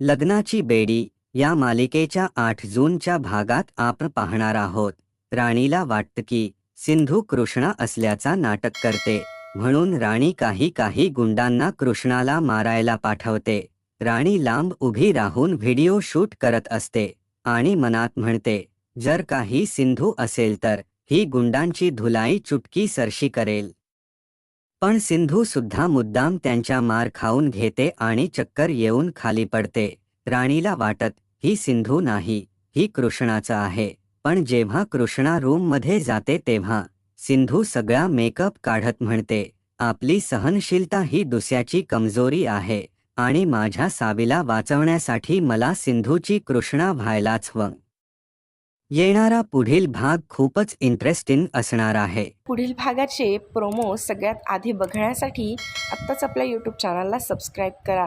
लग्नाची बेडी या मालिकेच्या आठ जूनच्या भागात आपण पाहणार आहोत. राणीला वाटतं की सिंधू कृष्णा असल्याचा नाटक करते म्हणून राणी काही काही गुंडांना कृष्णाला मारायला पाठवते. राणी लांब उभी राहून व्हिडिओ शूट करत असते आणि मनात म्हणते जर काही सिंधू असेल तर ही गुंडांची धुलाई चुटकी सरशी करेल. पण सिंधू सुद्धा मुद्दाम त्यांच्या मार खाऊन घेते आणि चक्कर येऊन खाली पडते. राणीला वाटत ही सिंधू नाही ही कृष्णाचं आहे. पण जेव्हा कृष्णा रूममध्ये जाते तेव्हा सिंधू सगळा मेकअप काढत म्हणते आपली सहनशीलता ही दुसऱ्याची कमजोरी आहे आणि माझ्या सावीला वाचवण्यासाठी मला सिंधूची कृष्णा व्हायलाच हवं. येणारा पुढील भाग खूपच इंटरेस्टिंग असणार आहे. पुढील भागाचे प्रोमो सगळ्यात आधी बघण्यासाठी आत्ताच आपल्या यूट्यूब चॅनलला सबस्क्राईब करा.